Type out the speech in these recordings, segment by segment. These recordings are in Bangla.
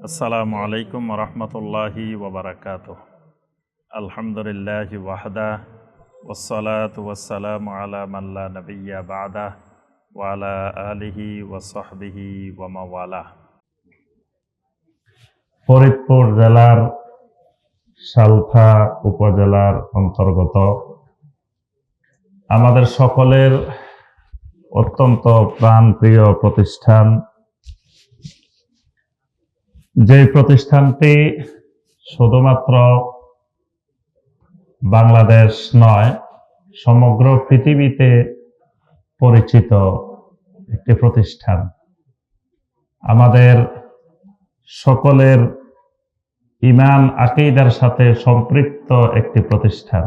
আসসালামু আলাইকুম রহমতুল্লাহি ওবরাকাত আলহামদুলিল্লাহ ওয়াহদা ওসলাত ওয়াসালাম আলা মাল্লা নবিয়া বাদা ওয়ালা আলিহি ওয়াসহবিহি ওয়ামাওয়ালা ফরিদপুর জেলার সালথা উপজেলার অন্তর্গত আমাদের সকলের অত্যন্ত প্রাণপ্রিয় প্রতিষ্ঠান যে প্রতিষ্ঠানটি শুধুমাত্র বাংলাদেশ নয়, সমগ্র পৃথিবীতে পরিচিত একটি প্রতিষ্ঠান। আমাদের সকলের ইমান আকিদার সাথে সম্পৃক্ত একটি প্রতিষ্ঠান।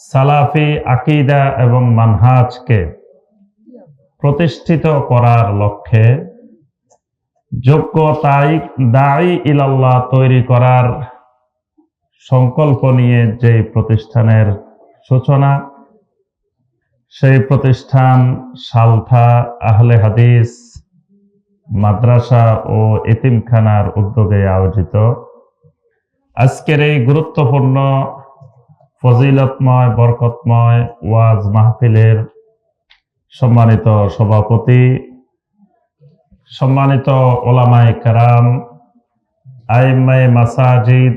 সালাফি আকিদা এবং মানহাজকে প্রতিষ্ঠিত করার লক্ষ্যে যোগ্য তাই দায়ী ইলাল্লাহ তৈরি করার সংকল্প নিয়ে যে প্রতিষ্ঠানের সূচনা, সেই প্রতিষ্ঠান সালথা আহলে হাদিস মাদ্রাসা ও এতিমখানার উদ্যোগে আয়োজিত। আজকের এই গুরুত্বপূর্ণ, ফজিলতময়, বরকতময় ওয়াজ মাহফিলের সম্মানিত সভাপতি সম্মানিত ওলামাই কারাম আইমাই মাসাজিদ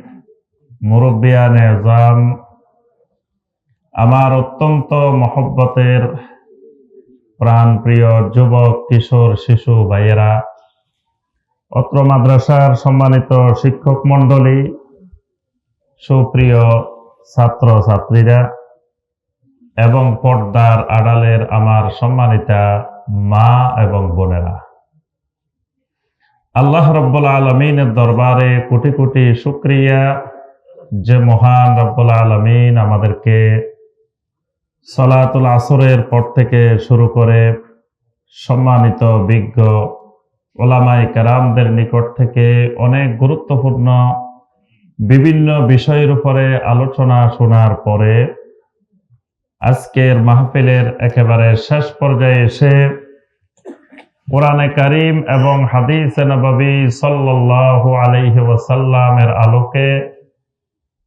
মুরব্বিয়ান এজাম আমার অত্যন্ত মহব্বতের প্রাণ প্রিয় যুবক, কিশোর, শিশু, ভাইয়েরা, অত্র মাদ্রাসার সম্মানিত শিক্ষক মণ্ডলী, সুপ্রিয় ছাত্র ছাত্রীরা এবং পর্দার আড়ালের আমার সম্মানিতা মা এবং বোনেরা। আল্লাহ রব্বুল আলমিনের দরবারে কোটি কোটি শুক্রিয়া যে মহান রব্বুল আলমিন আমাদেরকে সলাতুল আসরের পর থেকে শুরু করে সম্মানিত বিজ্ঞ ওলামাই কারামদের নিকট থেকে অনেক গুরুত্বপূর্ণ বিভিন্ন বিষয়ের উপরে আলোচনা শোনার পরে আজকের মাহফিলের একেবারে শেষ পর্যায়ে এসে কোরআনে কারিম এবং হাদিস নবী সাল্লাল্লাহু আলাইহি ওয়াসাল্লামের আলোকে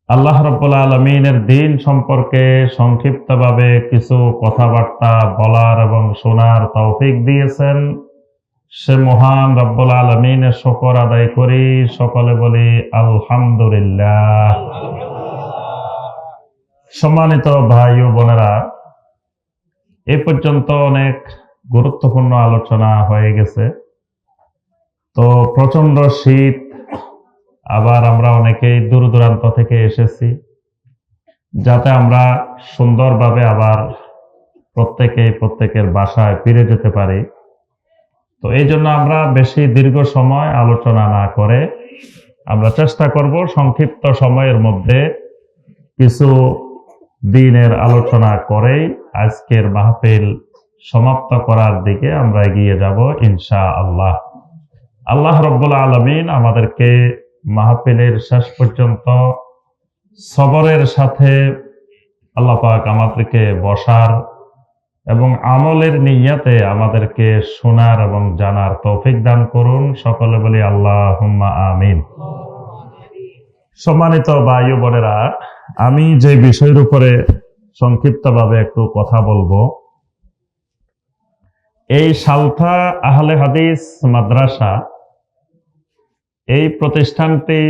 আল্লাহ রব্বুল আলমিনের দিন সম্পর্কে সংক্ষিপ্তভাবে কিছু কথাবার্তা বলার এবং শোনার তৌফিক দিয়েছেন। সে মহান রব্বুল আলমিনের শকর আদায় করি, সকলে বলি আলহামদুলিল্লাহ। সম্মানিত ভাই ও বোনেরা, এ পর্যন্ত অনেক গুরুত্বপূর্ণ আলোচনা হয়ে গেছে। তো প্রচণ্ড শীত, আবার আমরা অনেকেই দূর দূরান্ত থেকে এসেছি, যাতে আমরা সুন্দরভাবে আবার প্রত্যেকেই প্রত্যেকের বাসায় ফিরে যেতে পারি। তো এই জন্য আমরা বেশি দীর্ঘ সময় আলোচনা না করে আমরা চেষ্টা করব সংক্ষিপ্ত সময়ের মধ্যে কিছু দিনের আলোচনা করেই আজকের মাহফিল সমাপ্ত করার দিকে আমরা এগিয়ে যাব ইনশা আল্লাহ আল্লাহ রব্বুল আলমিন আমাদেরকে মাহফিলের শেষ পর্যন্ত সবরের সাথে আল্লাহ পাক আমাদেরকে বসার এবং আমলের নিয়াতে আমাদেরকে শোনার এবং জানার তৌফিক দান করুন। সকলে বলি আল্লাহ আমিন। সম্মানিত বায়ু বোনেরা, আমি যে বিষয়ের উপরে সংক্ষিপ্তভাবে একটু কথা বলব এই সালথা আহলে হাদিস মাদ্রাসা, এই প্রতিষ্ঠানটি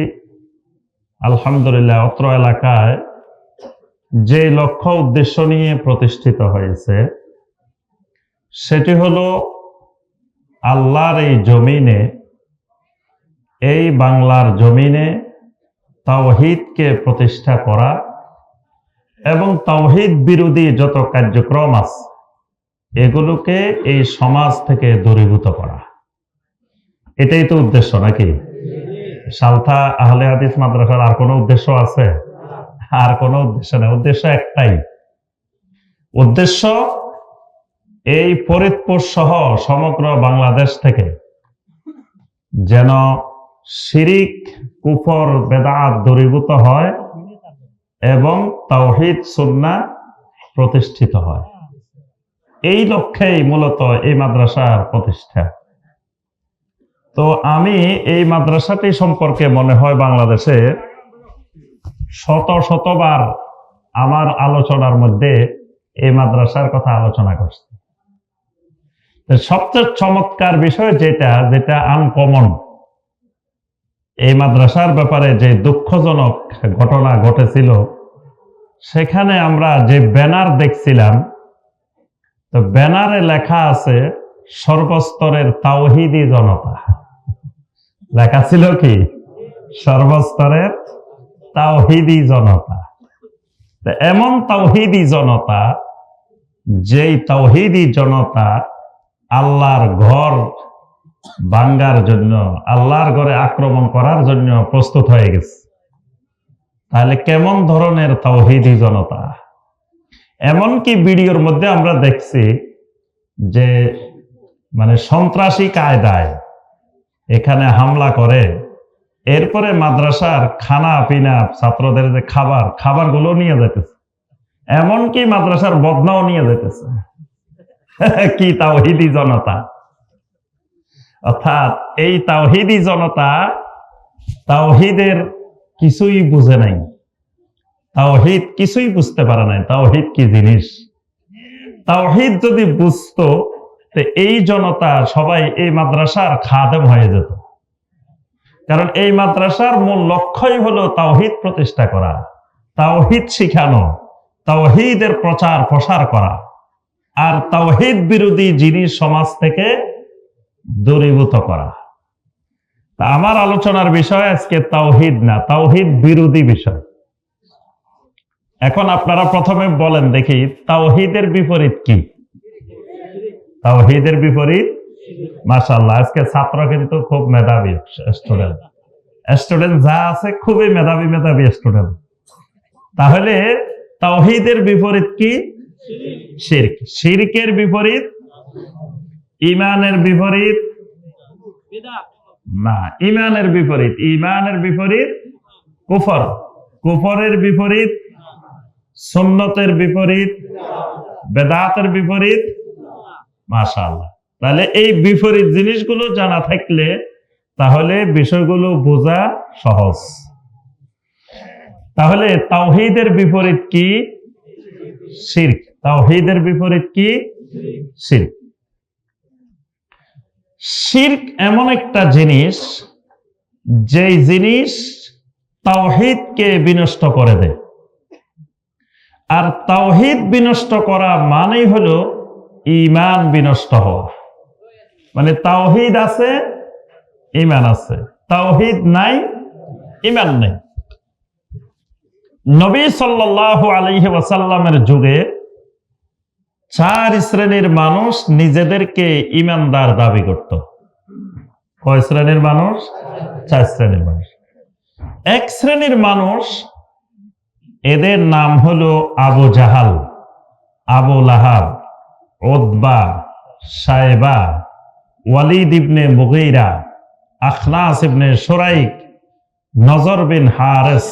আলহামদুলিল্লাহ অত্র এলাকায় যে লক্ষ্য উদ্দেশ্য নিয়ে প্রতিষ্ঠিত হয়েছে, সেটি হলো আল্লাহর এই জমিনে, এই বাংলার জমিনে তাওহিদকে প্রতিষ্ঠা করা এবং তাওহিদ বিরোধী যত কার্যক্রম আছে এগুলোকে এই সমাজ থেকে দূরীভূত করা। এটাই তো উদ্দেশ্য নাকি? সালথা আহলে হাদিস মাদ্রাসার আর কোনো উদ্দেশ্য আছে? আর কোনো উদ্দেশ্য নেই। উদ্দেশ্য একটাই। উদ্দেশ্য এই ফরিদপুর সহ সমগ্র বাংলাদেশ থেকে যেন শিরিক, কুফর, বেদাত দূরীভূত হয় এবং তাওহিদ সুন্না প্রতিষ্ঠিত হয়। এই লক্ষ্যেই মূলত এই মাদ্রাসার প্রতিষ্ঠা। তো আমি এই মাদ্রাসাটি সম্পর্কে মনে হয় বাংলাদেশে শত শতবার আমার আলোচনার মধ্যে এই মাদ্রাসার কথা আলোচনা করছি। সবচেয়ে চমৎকার বিষয় যেটা যেটা আনকমন এই মাদ্রাসার ব্যাপারে যে দুঃখজনক ঘটনা ঘটেছিল, সেখানে আমরা যে ব্যানার দেখছিলাম তো ব্যানারে লেখা আছে, সর্বস্তরের তাওহিদি জনতা। লেখা ছিল কি? সর্বস্তরের তাওহিদি জনতা। এমন তাওহিদি জনতা, যেই তাওহিদি জনতা আল্লাহর ঘর ভাঙ্গার জন্য, আল্লাহর ঘরে আক্রমণ করার জন্য প্রস্তুত হয়ে গেছে। তাহলে কেমন ধরনের তাওহিদি জনতা? এমনকি ভিডিওর মধ্যে আমরা দেখছি যে মানে সন্ত্রাসী কায়দায় এখানে হামলা করে। এরপরে মাদ্রাসার খানা পিনা ছাত্রদের যে খাবার খাবারগুলো নিয়ে যেতেছে এমনকি মাদ্রাসার বদনাও নিয়ে যেতেছে কি তাওহিদি জনতা? অর্থাৎ এই তাওহিদি জনতা তাওহিদের কিছুই বুঝে নাই। তাওহিদ কিছুই বুঝতে পারে নাই। তাওহিদ কি জিনিস? তাওহিদ যদি বুঝতো এই জনতা সবাই এই মাদ্রাসার খাদেম হয়ে যেত। কারণ এই মাদ্রাসার মূল লক্ষ্যই হলো তাওহিদ প্রতিষ্ঠা করা, তাওহিদ শিখানো, তাওহিদের প্রচার প্রসার করা। আর তাওহিদ বিরোধী জিনিস সমাজ থেকে দূরীভূত করা। আমার আলোচনার বিষয় আজকে তাওহিদ না, তাওহিদ বিরোধী বিষয়। এখন আপনারা প্রথমে বলেন দেখি, তাওহিদের বিপরীত কি? তাওহিদের বিপরীত? মাশাল্লাহ আজকে ছাত্র কিন্তু খুব মেধাবী স্টুডেন্ট স্টুডেন্ট যা আছে খুবই মেধাবী মেধাবী স্টুডেন্ট তাহলে তাওহিদের বিপরীত কি? শিরক। শিরকের বিপরীত? ইমানের বিপরীত? না ইমানের বিপরীত। ইমানের বিপরীত? কুফর। কুফরের বিপরীত? সুন্নতের বিপরীত, বেদাতের বিপরীত? মাশাআল্লাহ। তাহলে এই বিপরীত জিনিসগুলো জানা থাকলে তাহলে বিষয়গুলো বোঝা সহজ। তাহলে তাওহীদের বিপরীত কি? শিরক। তাওহীদের বিপরীত কি? শিরক। শিরক এমন একটা জিনিস, যেই জিনিস তাওহিদকে বিনষ্ট করে দেয়। আর তাওহিদ বিনষ্ট করা মানেই হলো ইমান বিনষ্ট হওয়া। মানে তাওহিদ আছে ইমান আছে। তাওহিদ নাই ইমান নেই। নবী সাল্লাল্লাহু আলাইহি ওয়াসাল্লামের যুগে চার শ্রেণির মানুষ নিজেদেরকে ইমানদার দাবি করত। কয় শ্রেণির মানুষ? চার শ্রেণির মানুষ। এক শ্রেণির মানুষ এদের নাম হলো আবু জাহাল, আবু লাহাব ওদবা সাহেবা ওয়ালিদ ইবনে মুগৈরা আখনাস ইবনে সোরাইক, নজর বিন হারেস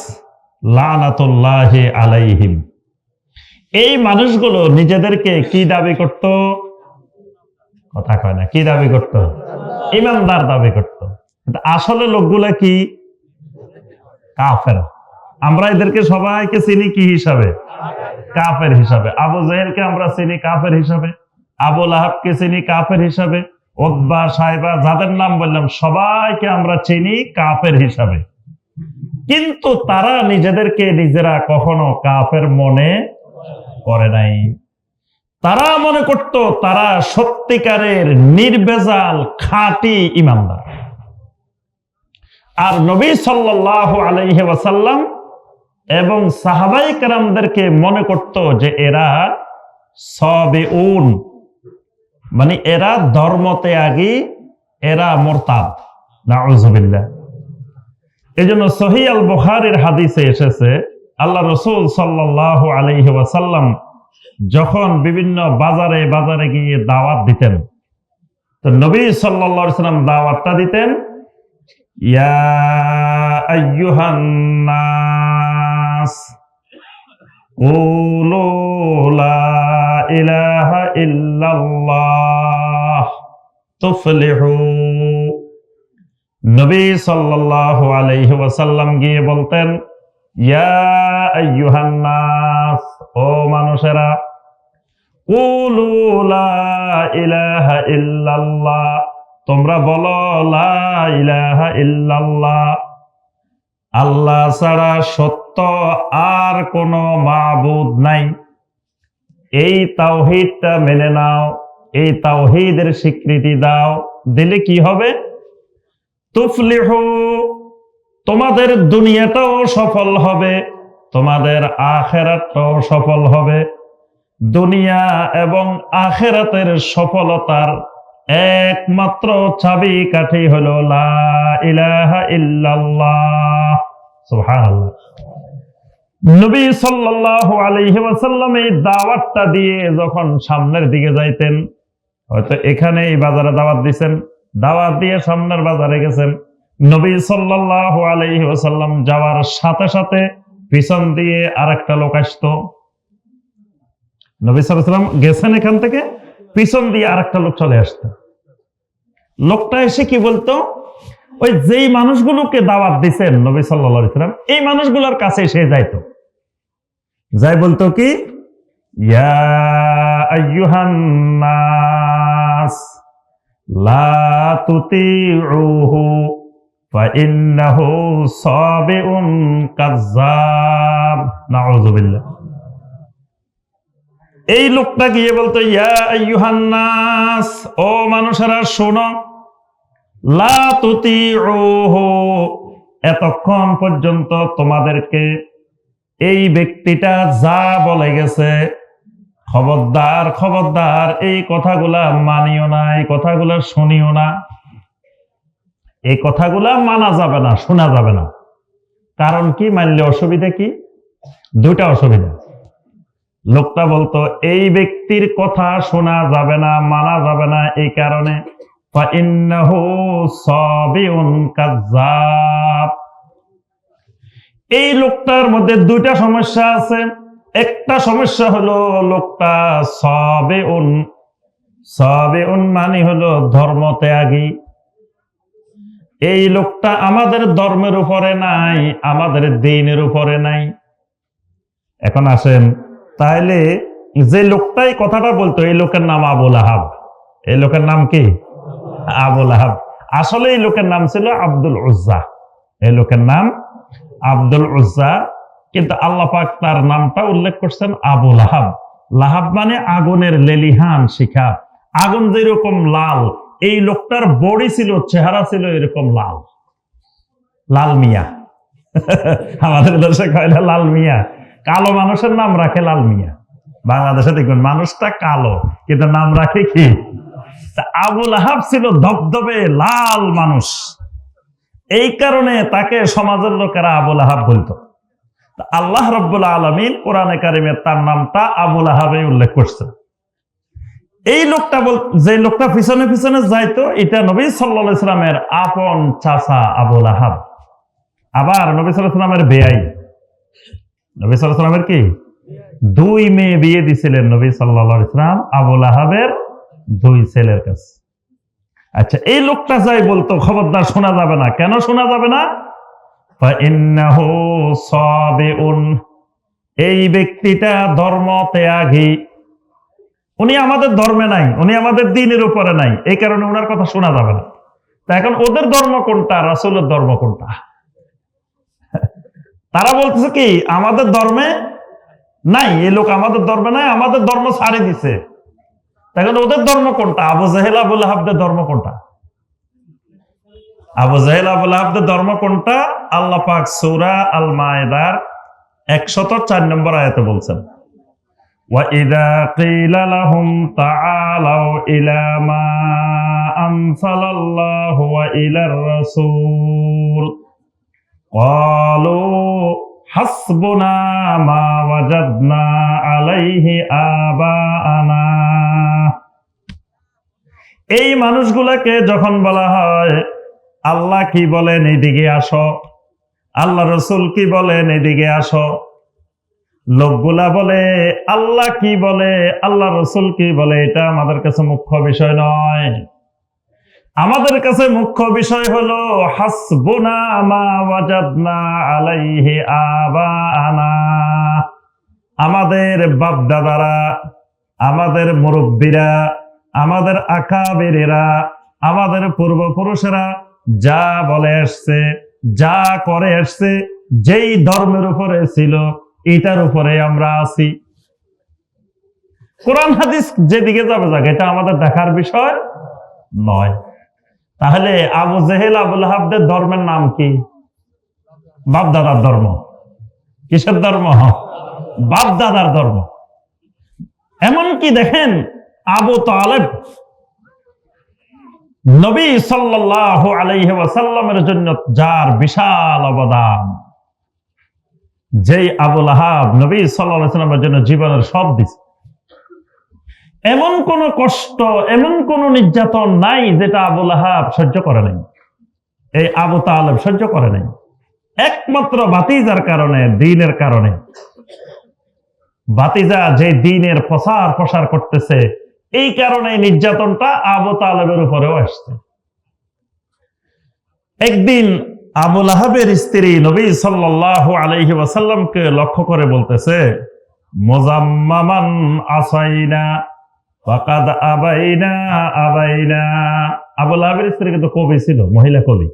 লানাতুল্লাহ আলাইহিম। এই মানুষগুলো নিজেদেরকে কি দাবি করত? কথা কয় না, কি দাবি করত? ইমানদার দাবি করত। আসলে লোকগুলা কি? কাফের। আমরা এদেরকে সবাইকে চিনি কি হিসাবে? কাফের হিসাবে। আবু জাহেলকে আমরা চিনি কাফের হিসাবে। আবু লাহাবকে চিনি কাফের হিসাবে। ওদ্বা সাহেবা যাদের নাম বললাম, সবাইকে আমরা চিনি কাফের হিসাবে। কিন্তু তারা নিজেদেরকে নিজেরা কখনো কাফের মনে করে নাই। তারা মনে করত, তারা সত্যিকারের নির্বেজাল, খাঁটি ইমানদার। আর নবী সাল্লাল্লাহু আলাইহি ওয়াসাল্লাম এবং সাহাবাই কারামদেরকে মনে করত যে এরা সবে উন মানে এরা ধর্মতে আগি এরা মোরতাদ। নাউজুবিল্লাহ। এই জন্য সহি আল বুখারির হাদিসে এসেছে, আল্লাহ রসুল সাল্লাহ আলহি যখন বিভিন্ন বাজারে বাজারে গিয়ে দাওয়াত দিতেন, তো নবী সাল্লা সাল্লাম দাওয়াতটা দিতেন, ইয়া নাস قولوا لا إله إلا الله تفلحوا নবী সাল্লাল্লাহু আলাইহি ওয়াসাল্লাম গিয়ে বলতেন ইয়া আইয়ুহান নাস ও মানুষেরা কুলু লা ইলাহা ইল্লাল্লাহ তোমরা বলো লা ইলাহা ইল্লাল্লাহ আল্লাহ ছাড়া সত্য আর কোনো মাবুদ নাই। এই তাওহীদটা মেনে নাও, এই তাওহীদের স্বীকৃতি দাও। দিলে কি হবে? তুফলিহু, তোমাদের দুনিয়াটাও সফল হবে, তোমাদের আখেরাতটাও সফল হবে। দুনিয়া এবং আখেরাতের সফলতার একমাত্র চাবি কাঠি হলো লা ইলাহা ইল্লাল্লাহ। সুবহানাল্লাহ। নবী সাল্লাল্লাহু আলাইহি ওয়াসাল্লাম এই দাওয়াতটা দিয়ে যখন সামনের দিকে যাইতেন, হয়তো এখানে এই বাজারে দাওয়াত দিছেন, দাওয়াত দিয়ে সামনের বাজারে গেছেন, নবী সাল্লাল্লাহু আলাইহি ওয়াসাল্লাম যাওয়ার সাথে সাথে পিছন দিয়ে আরেকটা লোক আসতো। নবী আলাইহি গেছেন এখান থেকে, পিছন দিয়ে আরেকটা লোক চলে আসতো। লোকটা এসে কি বলতো? ওই যেই মানুষগুলোকে দাওয়াত দিছেন নবী আলাইহি ওয়াসাল্লাম, এই মানুষগুলোর কাছে সে যাইতো। যাই বলতো কি? এই লোকটা গিয়ে বলতো, ইয়া আইয়ুহান নাস ও মানুষেরা শোনো এতক্ষণ পর্যন্ত তোমাদেরকে এই ব্যক্তিটা যা বলে গেছে, খবরদার খবরদার, এই কথাগুলা মানিও না, এই কথাগুলা শুনিও না। এই কথাগুলা মানা যাবে না, শোনা যাবে না। কারণ কি, মানলে অসুবিধা কি? দুটা অসুবিধা। লোকটা বলতো, এই ব্যক্তির কথা শোনা যাবে না, মানা যাবে না, এই কারণে فإنه صابئ كذاب এই লোকটার মধ্যে দুইটা সমস্যা আছে একটা সমস্যা হলো লোকটা সবে উন সবে উন মানে হলো ধর্ম ত্যাগী এই লোকটা আমাদের ধর্মের উপরে নাই আমাদের দিনের উপরে নাই এখন আসেন তাহলে যে লোকটাই কথাটা বলতো এই লোকের নাম আবুল আহাব এই লোকের নাম কি আবুল আহাব। আসলে এই লোকের নাম ছিল আব্দুল উজ্জা। এই লোকের নাম আব্দুল উজ্জা। কিন্তু আল্লাহ পাক তার নামটা উল্লেখ করছেন আবু লাহাব লাহাব মানে আগুনের লেলিহান শিখা। আগুন যেরকম লাল, এই লোকটার বডি ছিল, চেহারা ছিল এরকম লাল। লাল মিয়া। আমাদের দেশে না, লাল মিয়া। কালো মানুষের নাম রাখে লাল মিয়া। বাংলাদেশে দেখবেন মানুষটা কালো, কিন্তু নাম রাখে কি? আবুল আহাব ছিল ধবধবে লাল মানুষ। এই কারণে তাকে সমাজের লোকেরা আবুল আহাব বলতো। আল্লাহ রব্বুল আলমিন কোরআনে কারিমের তার নামটা আবুল আহাবে উল্লেখ করছে। এই লোকটা বল, যে লোকটা পিছনে পিছনে যাইতো, এটা নবী সাল্লা ইসলামের আপন চাচা আবুল আহাব। আবার নবী সাল্লাহ ইসলামের বেআই নবী সাল্লাহ ইসলামের কি? দুই মেয়ে বিয়ে দিছিলেন নবী সাল্লাহ ইসলাম আবুল আহাবের দুই ছেলের কাছে। আচ্ছা এই লোকটা যাই বলতো, খবরদার শোনা যাবে না। কেন শোনা যাবে না? এই ব্যক্তিটা ধর্ম ত্যাগী উনি আমাদের ধর্মে নাই, উনি আমাদের দিনের উপরে নাই। এই কারণে ওনার কথা শোনা যাবে না। তা এখন ওদের ধর্ম কোনটা? রাসুলের ধর্ম কোনটা? তারা বলতেছে কি, আমাদের ধর্মে নাই, এই লোক আমাদের ধর্মে নাই, আমাদের ধর্ম ছাড়ে দিছে। এখন ওদের ধর্ম কোনটা আবু জাহেল আবুল আহাবদের ধর্ম কোনটা আবু জাহেল আবুল আহাবদের ধর্ম কোনটা আল্লাহ পাক সূরা আল মায়েদার একশত চার নম্বর আয়াতে বলছেন وَإِذَا قِيلَ لَهُمْ تَعَالَوْا إِلَى مَا أَنزَلَ اللَّهُ وَإِلَى الرَّسُولِ قَالُوا حَسْبُنَا مَا وَجَدْنَا عَلَيْهِ آبَاءَنَا এই মানুষগুলাকে যখন বলা হয়, আল্লাহ কি বলেন এদিকে আসো, আল্লাহ রসুল কি বলেন এদিকে আসো, লোকগুলা বলে, আল্লাহ কি বলে, আল্লাহ রসুল কি বলে, এটা আমাদের কাছে মুখ্য বিষয় নয়। আমাদের কাছে মুখ্য বিষয় হলো, হাসবুনা মা আলাইহি আবানা আমাদের বাপদাদারা, আমাদের মুরব্বীরা আমাদের আকাবেরেরা, আমাদের পূর্বপুরুষেরা যা বলে আসছে যা করে আসছে যেই ধর্মের উপরে ছিল, এটার উপরে আমরা আছি। কোরআন হাদিস যেদিকে যাবে যাক, এটা আমাদের দেখার বিষয় নয়। তাহলে আবু জেহেল, আবুল হাবদের ধর্মের নাম কি? বাপদাদার ধর্ম। কিসের ধর্ম? বাপদাদার ধর্ম। এমনকি দেখেন আবু তালেব নবী সাল্লাল্লাহু আলাইহি ওয়াসাল্লামের জন্য যার বিশাল অবদান, যেই আবুল আহাব নবী ওয়াসাল্লামের জন্য জীবনের সব দিছে। এমন কোন কষ্ট, এমন কোন নির্যাতন নাই যেটা আবুল আহাব সহ্য করে নাই, এই আবু তালেব সহ্য করে নাই। একমাত্র বাতিজার কারণে, দিনের কারণে। বাতিজা যে দিনের প্রসার প্রসার করতেছে এই কারণে নির্যাতনটা আবু তালেবের উপরেও আসছে। একদিন আবুল আহাবের স্ত্রী নবী সাল্লাল্লাহু আলাইহি ওয়াসাল্লামকে লক্ষ্য করে বলতেছে, মোজাম্মামান আসাইনা, ফাকাদ আবাইনা আবাইনা। আবুল আহাবের স্ত্রী কিন্তু কবি ছিল, মহিলা কবি।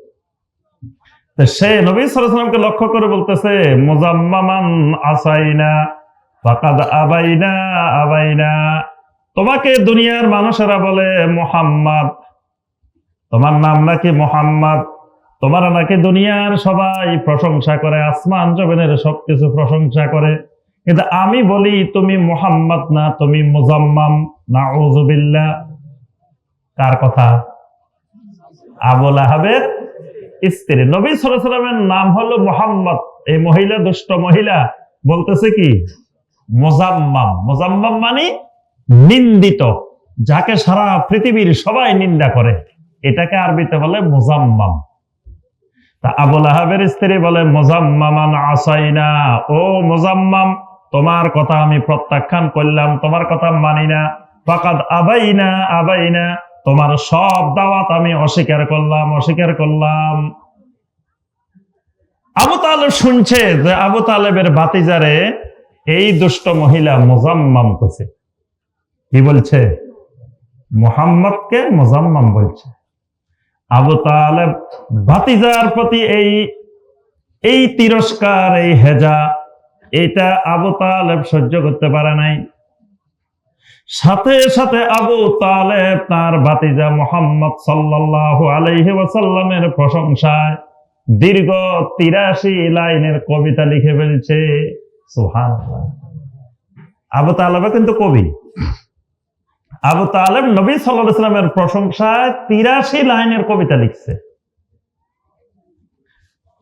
সে নবী সাল্লামকে লক্ষ্য করে বলতেছে, মোজাম্মামান আসাইনা, ফাকাদ আবাইনা আবাইনা। তোমাকে দুনিয়ার মানুষেরা বলে, মোহাম্মদ। তোমার নাম নাকি মোহাম্মদ? তোমার নাকি দুনিয়ার সবাই প্রশংসা করে, আসমান জমিনের সবকিছু প্রশংসা করে। কিন্তু আমি বলি, তুমি মোহাম্মদ না, তুমি মুজাম্মাম। না ওজুবিল্লা কার কথা? আবুল আহাবের স্ত্রী। নবী সালামের নাম হলো মোহাম্মদ। এই মহিলা দুষ্ট মহিলা বলতেছে কি? মোজাম্মাম। মোজাম্মাম মানে নিন্দিত, যাকে সারা পৃথিবীর সবাই নিন্দা করে, এটাকে আরবিতে বলে মোজাম্মাম। তা আবুল আহাবের স্ত্রী বলে, মোজাম্মামান আসাইনা। ও মোজাম্মাম, তোমার কথা আমি প্রত্যাখ্যান করলাম, তোমার কথা মানি না। ফাকাদ আবাইনা আবাইনা, তোমার সব দাওয়াত আমি অস্বীকার করলাম অস্বীকার করলাম। আবু তালেব শুনছে যে আবু তালেবের বাতিজারে এই দুষ্ট মহিলা মোজাম্মাম কইছে। কি বলছে? মোহাম্মদকে মোজাম্মাম বলছে। আবু তালেব ভাতিজার প্রতি এই এই তিরস্কার, এই হেজা, এটা আবু তালেব সহ্য করতে পারে নাই। সাথে সাথে আবু তালেব তার ভাতিজা মোহাম্মদ সাল্লাল্লাহু আলাইহি ওয়াসাল্লামের প্রশংসায় দীর্ঘ তিরাশি লাইনের কবিতা লিখে ফেলছে। সুবহানাল্লাহ। আবু তালেব কিন্তু কবি। আবু তালেব নবী সাল্লাহ ইসলামের প্রশংসায় তিরাশি লাইনের কবিতা লিখছে।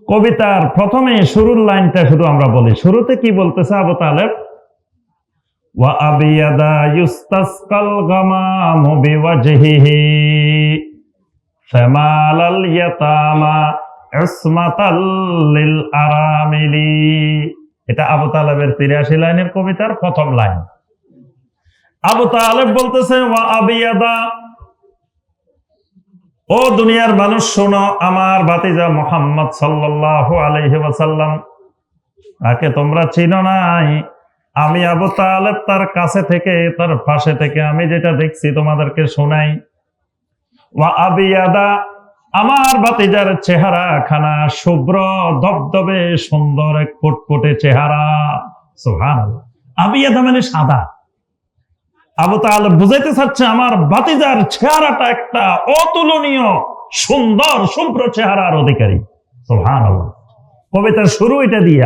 কবিতার প্রথমে শুরুর লাইনটা শুধু আমরা বলি। শুরুতে কি বলতেছে আবু তালেব? এটা আবু তালেবের তিরাশি লাইনের কবিতার প্রথম লাইন। আবু তালেব বলতেছে, ওয়া আবিয়াদা, ও দুনিয়ার মানুষ, শোনো, আমার বাতিজা মোহাম্মদ সাল্লাল্লাহু আলাইহি ওয়াসাল্লাম, তাকে তোমরা চিনো নাই। আমি আবু তালেব তার কাছে থেকে, তার পাশে থেকে, আমি যেটা দেখছি তোমাদেরকে শোনাই। ওয়া আবিয়াদা, আমার বাতিজার চেহারা খানা শুভ্র, ধবধবে, সুন্দর, এক ফুটফুটে চেহারা। সুবহানাল্লাহ। আবিয়াদা মানে সাদা। আবু তাহলে বুঝাইতে চাচ্ছে, আমার বাতিজার চেহারাটা একটা অতুলনীয়, সুন্দর, শুভ্র চেহারার অধিকারী। কবিতার শুরু এটা দিয়ে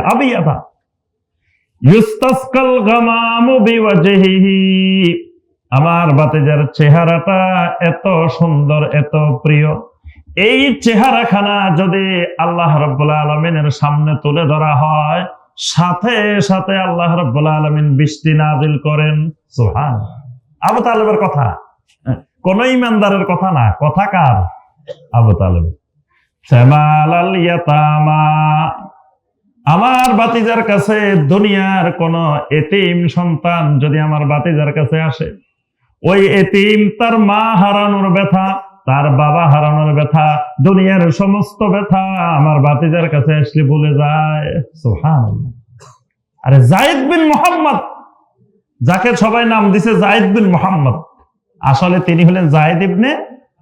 গামামু বিওয়াজহিহি, আমার বাতিজার চেহারাটা এত সুন্দর, এত প্রিয়। এই চেহারাখানা যদি আল্লাহ রব্বুল আলমিনের সামনে তুলে ধরা হয় সাথে সাথে আল্লাহ রব্বুল আলমিন বৃষ্টি নাজিল করেন। সুহান আবু তালেবের কথা। কোন ইমানদারের কথা না। কথা কার? আবু তালেব। আমার বাতিজার কাছে দুনিয়ার কোন এতিম সন্তান যদি আমার বাতিজার কাছে আসে, ওই এতিম তার মা হারানোর ব্যথা তার বাবা হারানোর ব্যথা, দুনিয়ার সমস্ত ব্যথা আমার বাতিজার কাছে আসলে বলে যায়। সুবহানাল্লাহ। আরে জায়েদ বিন মোহাম্মদ, যাকে সবাই নাম দিছে জায়েদ বিন মোহাম্মদ, আসলে তিনি হলেন জায়েদ ইবনে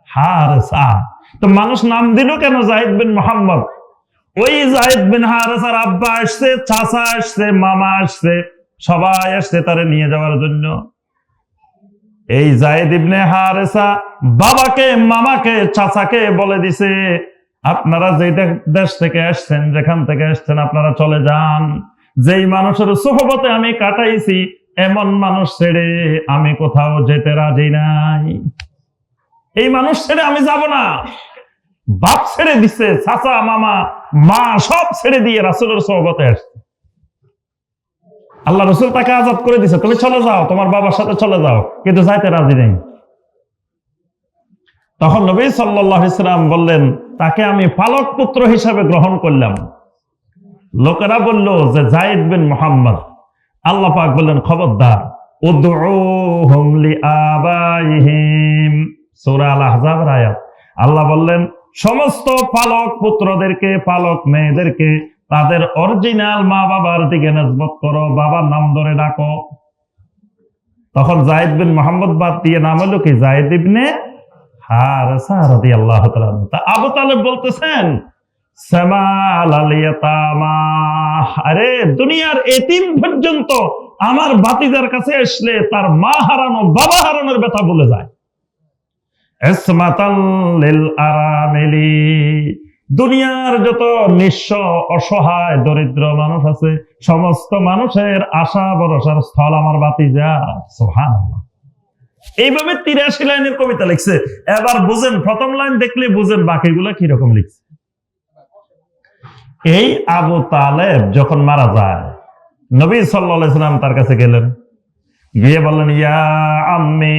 হারেসা। তো মানুষ নাম দিল কেন জায়েদ বিন মোহাম্মদ? ওই জায়েদ বিন হারেসার আব্বা আসছে, চাচা আসছে, মামা আসছে, সবাই আসছে তারে নিয়ে যাওয়ার জন্য। এই জায়েদ ইবনে হারেসা বাবাকে, মামাকে, চাচাকে বলে দিছে, আপনারা যে দেশ থেকে আসছেন, যেখান থেকে আসছেন, আপনারা চলে যান। যেই মানুষের সোহবতে আমি কাটাইছি, এমন মানুষ ছেড়ে আমি কোথাও যেতে রাজি নাই। এই মানুষ ছেড়ে আমি যাব না। বাপ ছেড়ে দিছে, চাচা, মামা, মা সব ছেড়ে দিয়ে রাসুলের সোহবতে আসছে। আল্লাহ রসুল তাকে আজাদ করে দিছে। তুমি চলে যাও, তোমার বাবার সাথে চলে যাও, কিন্তু যাইতে রাজি নেই। তখন নবী সাল্লাহ বললেন, তাকে আমি পালক পুত্র হিসাবে গ্রহণ করলাম। লোকেরা বলল যে, জাইদ বিন মোহাম্মদ। আল্লাহ পাক বললেন, খবরদার। আল্লাহ বললেন, সমস্ত পালক পুত্রদেরকে, পালক মেয়েদেরকে তাদের অরিজিনাল মা বাবার দিকে নজবত করো, বাবার নাম ধরে ডাকো। তখন জাইদ বিন মোহাম্মদ বাদ দিয়ে নাম হলো কি? জাইদ ইবনে আবু তালেব বলতেছেন আরে, দুনিয়ার এতিম পর্যন্ত আমার বাতিদার কাছে আসলে তার মা হারানো, বাবা হারানোর ব্যথা বলে যায়। দুনিয়ার যত নিঃস্ব অসহায় দরিদ্র মানুষ আছে, সমস্ত মানুষের আশা ভরসার স্থল আমার বাতিজা সুবহানাল্লাহ। এইভাবে তিরাশি লাইনের কবিতা লিখছে। এবার বুঝেন, প্রথম লাইন দেখলে বুঝেন বাকিগুলো কীরকম লিখছে। এই আবু তালেব যখন মারা যায়, নবী সাল্লাম তার কাছে গেলেন। গিয়ে বললেন, ইয়া আম্মি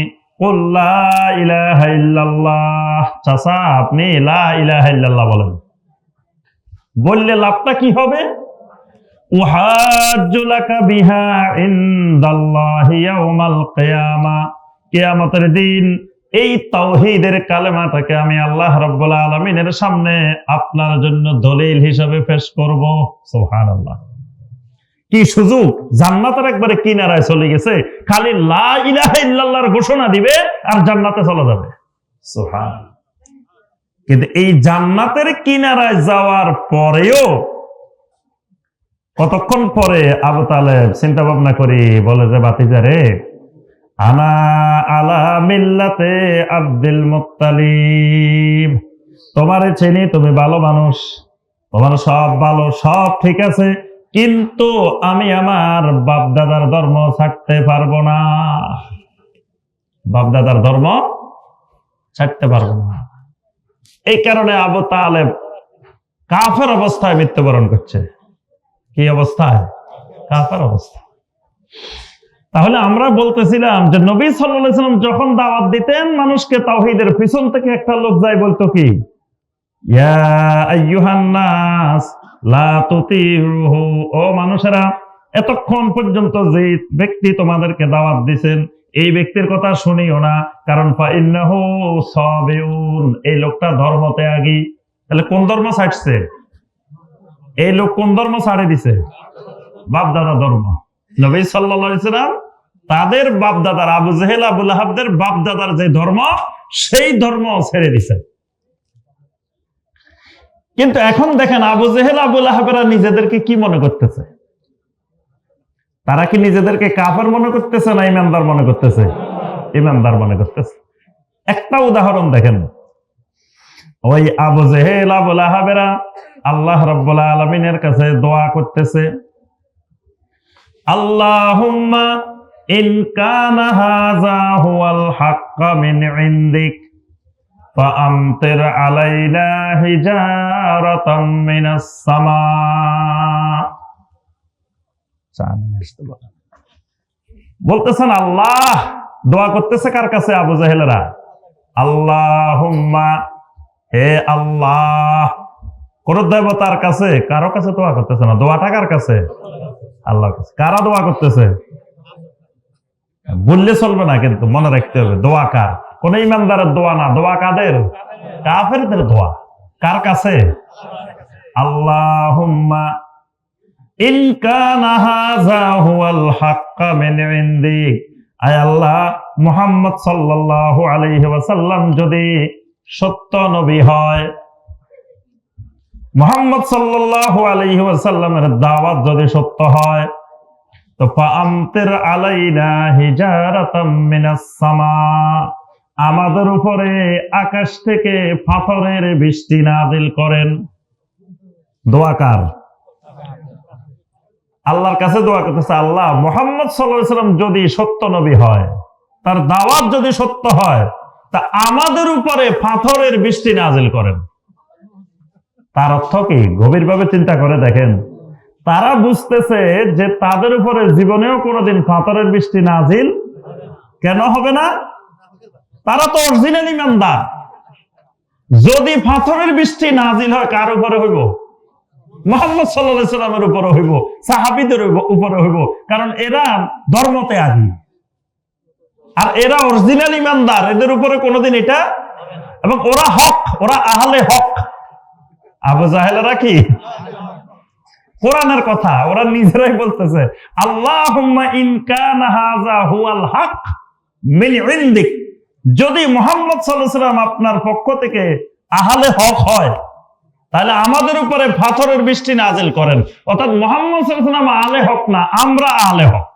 কিয়ামতের দিন এই তাওহীদের কালেমাটাকে আমি আল্লাহ রাব্বুল আলামিনের সামনে আপনার জন্য দলিল হিসাবে পেশ করব। সুবহানাল্লাহ। কি সুযোগ? জান্নাতের একবারে কিনারায় চলে গেছে। খালি লা ইলাহা ইল্লাল্লাহর ঘোষণা দিবে আর জান্নাতে চলে যাবে। কিন্তু এই জান্নাতের কিনারায় যাওয়ার পরেও কতক্ষণ পরে আবু তালেব চিন্তা ভাবনা করি, বলে যে বাতিজা রে, আনা আলা মিল্লাতে আব্দুল মুত্তালিব। তোমারে চিনি, তুমি ভালো মানুষ। তোমার সব ভালো, সব ঠিক আছে। কিন্তু আমি আমার বাপদাদার ধর্ম ছাড়তে পারব না। বাপদাদার ধর্ম ছাড়তে পারব না। এই কারণে আবু তালেব কাফের অবস্থায় মৃত্যুবরণ করছে। কি অবস্থায়? কাফের অবস্থা। তাহলে আমরা বলতেছিলাম যে নবী সাল্লাম যখন দাওয়াত দিতেন, মানুষকে তাওহীদের পিছন থেকে একটা লোক যায় বলতো কি? ইয়া ও মানুষেরা, এতক্ষণ পর্যন্ত যে ব্যক্তি তোমাদেরকে দাওয়াত দিছেন এই ব্যক্তির কথা শুনিও না, কারণ এই লোকটা ধর্ম ত্যাগী তাহলে কোন ধর্ম ছাড়ছে? এই লোক কোন ধর্ম ছাড়ে দিছে? বাপ দাদা ধর্ম। নবী সাল্লাম তাদের বাপ দাদার আবু জেহেল, আবুল আহাবদের বাপ দাদার যে ধর্ম, সেই ধর্ম ছেড়ে দিছে। কিন্তু এখন দেখেন আবু জেহেল আবুল আহাবেরা নিজেদেরকে কি মনে করতেছে? তারা কি নিজেদেরকে কাফের মনে করতেছে না ইমানদার মনে করতেছে? ইমানদার মনে করতেছে। একটা উদাহরণ দেখেন। ওই আবু জেহেল আবুল আহাবেরা আল্লাহ রব্বুল আলমিনের কাছে দোয়া করতেছে। আল্লাহুম্মা ইন কানা হাযা হুয়াল হাক্কা মিন ইনদিক। فأمطر علينا حجارة من السماء বলতেছেন আল্লাহ দোয়া করতেছে কার কাছে আবু জাহেলেরা আল্লাহুম্মা হে আল্লাহ কোন দেবতার কাছে কারো কাছে দোয়া করতেছে না দোয়াটা কার কাছে আল্লাহর কাছে কারা দোয়া করতেছে বললে চলবে না কিন্তু মনে রাখতে হবে দোয়া কার কোন ইমানদারের দোয়া না, দোয়া কাদের? কাফেরদের দোয়া। কার কাছে? আল্লাহুম্মা, ইন কানা হাযা হুয়াল হাক্কা মিন ইনদিক। আয় আল্লাহ, মুহাম্মদ সাল্লাল্লাহু আলাইহি ওয়াসাল্লাম যদি সত্য নবী হয়, মুহাম্মদ সাল্লাল্লাহু আলাইহি ওয়াসাল্লামের দাওয়াত যদি সত্য হয়, তো ফাআমতির আলাইনা হিজারাতাম মিনাস সামা। আমাদের উপরে আকাশ থেকে পাথরের বৃষ্টি নাজিল করেন। দোয়াকার আল্লাহর কাছে দোয়া করতেছে, আল্লাহ, মোহাম্মদ সাল্লাম যদি সত্য নবী হয়, তার দাওয়াত যদি সত্য হয়, তা আমাদের উপরে পাথরের বৃষ্টি নাজিল করেন। তার অর্থ কি? গভীরভাবে চিন্তা করে দেখেন। তারা বুঝতেছে যে তাদের উপরে জীবনেও কোনোদিন পাথরের বৃষ্টি নাজিল কেন হবে না? তারা তো অরিজিনাল ইমানদার। যদি পাথরের বৃষ্টি নাজিল হয়, কার উপরে হইব? মোহাম্মদ সাল্লাহ সাল্লামের উপরে হইব, সাহাবিদের উপরে হইব। কারণ এরা ধর্মতে আদি। আর এরা অরিজিনাল ইমানদার, এদের উপরে কোনোদিন এটা এবং ওরা হক, ওরা আহলে হক। আবু জাহেলেরা কি? কোরআনের কথা, ওরা নিজেরাই বলতেছে আল্লাহ ইনকান হাজা হুয়াল হক মিন ইনদিক। যদি মোহাম্মদ সাল্লাম আপনার পক্ষ থেকে আহলে হক হয়, তাহলে আমাদের উপরে পাথরের বৃষ্টি নাজিল করেন। অর্থাৎ মোহাম্মদ ওয়াসাল্লাম আলে হক না, আমরা আলে হক।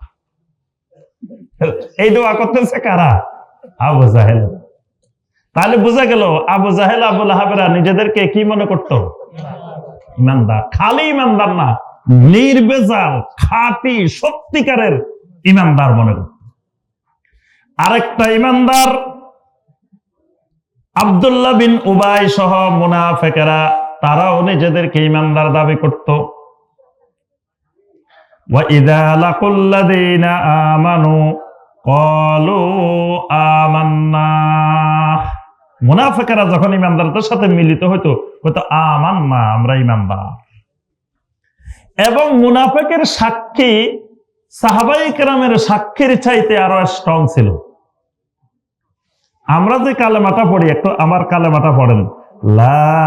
এই দোয়া করতেছে কারা? আবু জাহেল। তাহলে বোঝা গেল, আবু জাহেল আবুল হাবেরা নিজেদেরকে কি মনে করতো? ইমানদার। খালি ইমানদার না, নির্বেজাল, খাঁটি, সত্যিকারের ইমানদার মনে করত। আরেকটা ইমানদার আবদুল্লাহ বিন উবাই সহ মুনাফেকেরা, তারাও নিজেদেরকে ইমানদার দাবি করত। মুনাফেকেরা যখন ইমানদারদের সাথে মিলিত হইতো হয়তো আমান আমরা ইমানদার। এবং মুনাফেকের সাক্ষী, সাহাবাই কেরামের সাক্ষীর চাইতে আরও স্ট্রং ছিল। আমরা যে কালেমাটা পড়ি, একটু আমার কালেমাটা পড়েন। লা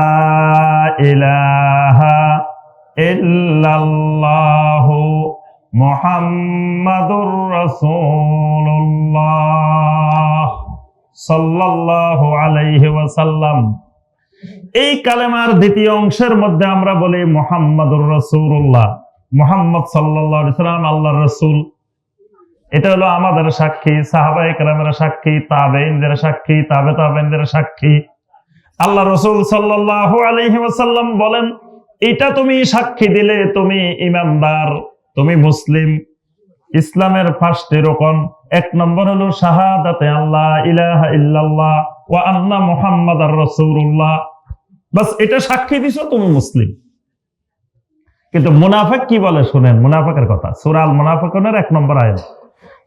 এই কালেমার দ্বিতীয় অংশের মধ্যে আমরা বলি মুহাম্মাদুর রাসূলুল্লাহ। মুহাম্মদ সাল্লাল্লাহু আলাইহি সাল্লাম আল্লাহর রাসূল। এটা হলো আমাদের সাক্ষী সাহাবাই কালামের সাক্ষী তাবেইনদের সাক্ষী, তাবে তাবেইনদের সাক্ষী। আল্লাহ রসুল সাল্লাল্লাহু আলাইহি ওয়াসাল্লাম বলেন, এটা তুমি সাক্ষী দিলে তুমি ইমানদার, তুমি মুসলিম। ইসলামের পাঁচটি রকম এক নম্বর হলো শাহাদাতে আল্লাহ ইলাহা ইল্লাল্লাহ ওয়া আন্না মুহাম্মাদার রাসূলুল্লাহ। বাস, এটা সাক্ষী দিছো তুমি মুসলিম। কিন্তু মুনাফেক কি বলে শুনেন? মুনাফেকের কথা। সুরাল মুনাফিকুনের এক নম্বর আয়াত।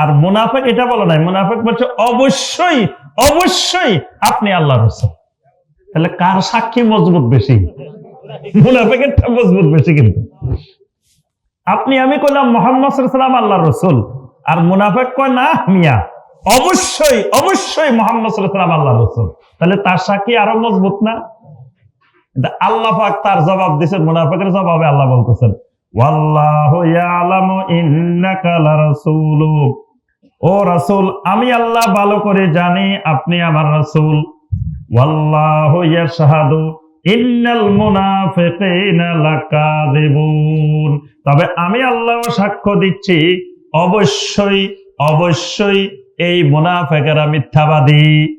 আর মুনাফেক এটা বলে নাই, মুনাফেক বলছে অবশ্যই অবশ্যই আপনি আল্লাহ রসুল তাহলে কার সাক্ষী মজবুত বেশি? মুনাফেকেরটা মজবুত বেশি কিন্তু। আপনি, আমি কইলাম মোহাম্মদ সাল্লাম আল্লাহ রসুল, আর মুনাফেক কয়, না, মিয়া, অবশ্যই অবশ্যই মোহাম্মদ সাল্লাম আল্লাহ রসুল। তাহলে তার সাক্ষী আরও মজবুত না? আল্লাহ তার জবাব দিয়েছেন, মুনাফেকের জবাবে আল্লাহ বলতেছেন, ওয়াল্লাহু ইয়ালামু ইন্নাকা লারাসূলু ও রাসুল, আমি আল্লাহ ভালো করে জানি, আপনি আমার রাসুল। তবে আমি আল্লাহ সাক্ষ্য দিচ্ছি, অবশ্যই অবশ্যই এই মুনাফিকেরা মিথ্যাবাদী।